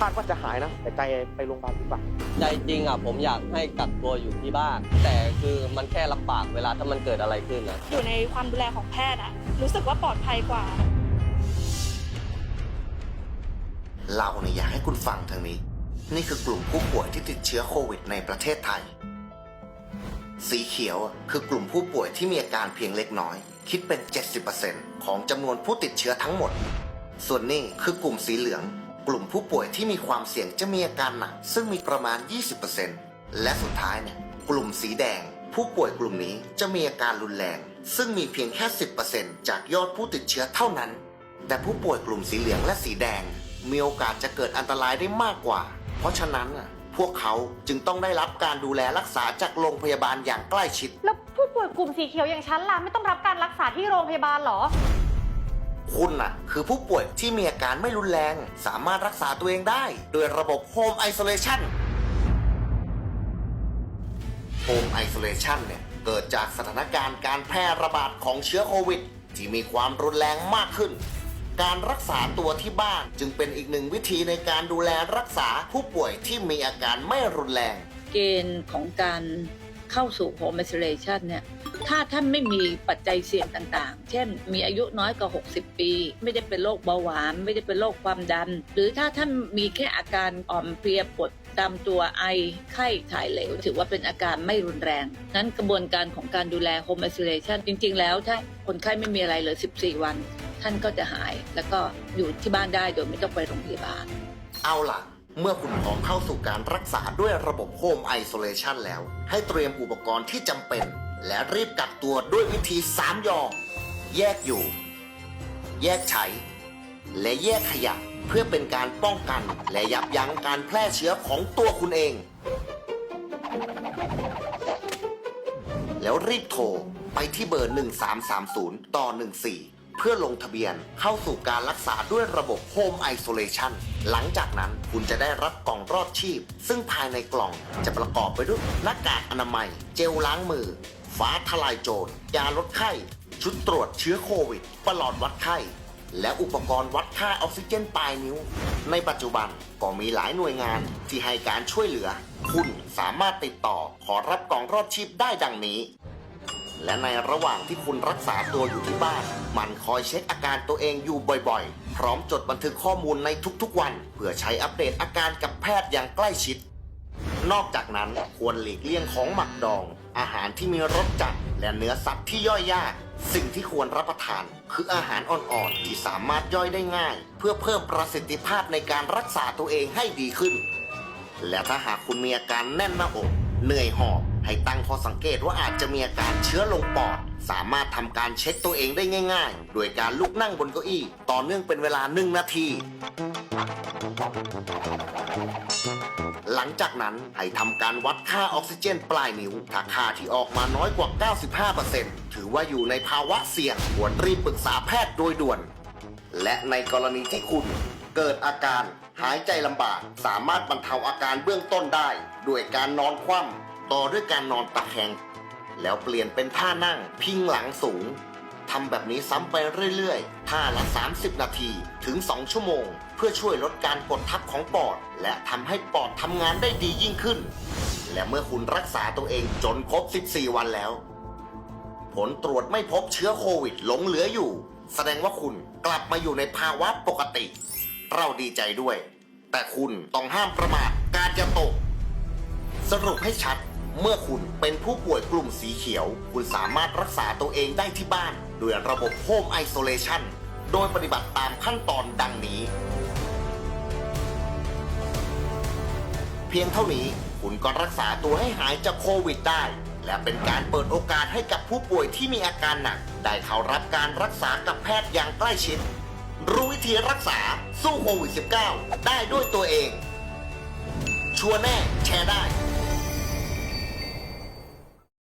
คาดว่าจะหายนะ แต่ใจไปโรงพยาบาลดีกว่าใจจริงอะผมอยากให้กักตัวอยู่ที่บ้าน แต่คือมันแค่ลำบากเวลาถ้ามันเกิดอะไรขึ้นนะอยู่ในความดูแลของแพทย์อะรู้สึกว่าปลอดภัยกว่า เราเนี่ยอยากให้คุณฟังทางนี้ นี่คือกลุ่มผู้ป่วยที่ติดเชื้อโควิดในประเทศไทย สีเขียวอะคือกลุ่มผู้ป่วยที่มีอาการเพียงเล็กน้อย คิดเป็น 70%ของจำนวนผู้ติดเชื้อทั้งหมด ส่วนนี้คือกลุ่มสีเหลือง กลุ่มผู้ป่วยที่มีความเสี่ยงจะมีอาการหนักซึ่งมีประมาณ 20%และสุดท้ายเนี่ยกลุ่มสีแดง ผู้ป่วยกลุ่มนี้จะมีอาการรุนแรง ซึ่งมีเพียงแค่ 10%จากยอดผู้ติดเชื้อเท่านั้น แต่ผู้ป่วยกลุ่มสีเหลืองและสีแดง มีโอกาสจะเกิดอันตรายได้มากกว่า เพราะฉะนั้นพวกเขาจึงต้องได้รับการดูแลรักษาจากโรงพยาบาลอย่างใกล้ชิด แล้วผู้ป่วยกลุ่มสีเขียวอย่างฉันล่ะไม่ต้องรับการรักษาที่โรงพยาบาลเหรอ คุณน่ะ คือผู้ป่วยที่มีอาการไม่รุนแรง สามารถรักษาตัวเองได้ โดยระบบ Home Isolation Home Isolation เนี่ย เกิดจากสถานการณ์การแพร่ระบาดของเชื้อโควิด ที่มีความรุนแรงมากขึ้น การรักษาตัวที่บ้านจึงเป็นอีกหนึ่งวิธีในการดูแลรักษาผู้ป่วยที่มีอาการไม่รุนแรง เกณฑ์ของการ เข้าสู่ home isolation เนี่ยถ้าท่านไม่มีปัจจัยเสี่ยงต่างๆ เช่น มีอายุน้อยกว่า 60 ปี ไม่ได้เป็นโรคเบาหวาน ไม่ได้เป็นโรคความดัน หรือถ้าท่านมีแค่อาการอ่อมเพลียปวดตามตัวไอไข้ถ่ายเหลว ถือว่าเป็นอาการไม่รุนแรง นั้นกระบวนการของการดูแล home isolation จริงๆ แล้วถ้าคนไข้ไม่มีอะไรเลย 14 วัน ท่านก็จะหาย แล้วก็อยู่ที่บ้านได้โดยไม่ต้องไปโรงพยาบาล เอาล่ะ เมื่อคุณพร้อมเข้าสู่การรักษาด้วยระบบ Home Isolation แล้ว ให้เตรียมอุปกรณ์ที่จำเป็น และรีบกักตัวด้วยวิธี 3 ยอแยกอยู่ แยกใช้ และแยกขยะเพื่อเป็นการป้องกันและยับยั้งการแพร่เชื้อของตัวคุณเอง แล้วรีบโทรไปที่เบอร์ 1330 ต่อ 14 เพื่อลงทะเบียนเข้าสู่การรักษาด้วยระบบ Home Isolation หลังจากนั้นคุณจะได้รับกล่องรอดชีพ ซึ่งภายในกล่องจะประกอบไปด้วยหน้ากากอนามัย เจลล้างมือ ฟ้าทลายโจร ยาลดไข้ ชุดตรวจเชื้อโควิดประหลอดวัดไข้ และอุปกรณ์วัดค่าออกซิเจนปลายนิ้ว ในปัจจุบันก็มีหลายหน่วยงานที่ให้การช่วยเหลือ คุณสามารถติดต่อขอรับกล่องรอดชีพได้ดังนี้ และในระหว่างที่คุณรักษาตัวอยู่ที่บ้าน มันคอยเช็คอาการตัวเองอยู่บ่อยๆ พร้อมจดบันทึกข้อมูลในทุกๆวัน เพื่อใช้อัปเดตอาการกับแพทย์อย่างใกล้ชิด นอกจากนั้นควรหลีกเลี่ยงของหมักดอง อาหารที่มีรสจัด และเนื้อสัตว์ที่ย่อยยาก สิ่งที่ควรรับประทาน คืออาหารอ่อนๆที่สามารถย่อยได้ง่าย เพื่อเพิ่มประสิทธิภาพในการรักษาตัวเองให้ดีขึ้น และถ้าหากคุณมีอาการแน่นหน้าอก เหนื่อยหอบให้ตั้งข้อสังเกตว่าอาจจะมีอาการเชื้อลงปอด สามารถทำการเช็คตัวเองได้ง่ายๆ โดยการลุกนั่งบนเก้าอี้ ต่อเนื่องเป็นเวลาหนึ่งนาที หลังจากนั้นให้ทำการวัดค่าออกซิเจนปลายนิ้ว ถ้าค่าที่ออกมาน้อยกว่า 95%ถือว่าอยู่ในภาวะเสี่ยงควรรีบปรึกษาแพทย์โดยด่วน และในกรณีที่คุณ เกิดอาการหายใจลำบาก สามารถบรรเทาอาการเบื้องต้นได้ ด้วยการนอนคว่ำต่อด้วยการนอนตะแคง แล้วเปลี่ยนเป็นท่านั่งพิงหลังสูงทำแบบนี้ซ้ำไปเรื่อยๆ ท่าละ 30 นาทีถึง 2 ชั่วโมง เพื่อช่วยลดการกดทับของปอด และทำให้ปอดทำงานได้ดียิ่งขึ้น และเมื่อคุณรักษาตัวเองจนครบ 14 วันแล้ว ผลตรวจไม่พบเชื้อโควิดหลงเหลืออยู่ แสดงว่าคุณกลับมาอยู่ในภาวะปกติ เราดีใจด้วย แต่คุณต้องห้ามประมาทการจะตก สรุปให้ชัด เมื่อคุณเป็นผู้ป่วยกลุ่มสีเขียว คุณสามารถรักษาตัวเองได้ที่บ้าน ด้วยระบบ Home Isolation โดยปฏิบัติตามขั้นตอนดังนี้ เพียงเท่านี้คุณก็รักษาตัวให้หายจากโควิดได้ และเป็นการเปิดโอกาสให้กับผู้ป่วยที่มีอาการหนัก ได้เข้ารับการรักษากับแพทย์อย่างใกล้ชิด รู้วิธีรักษาสู้โควิด -19 ได้ด้วยตัวเอง ชัวร์แน่แชร์ได้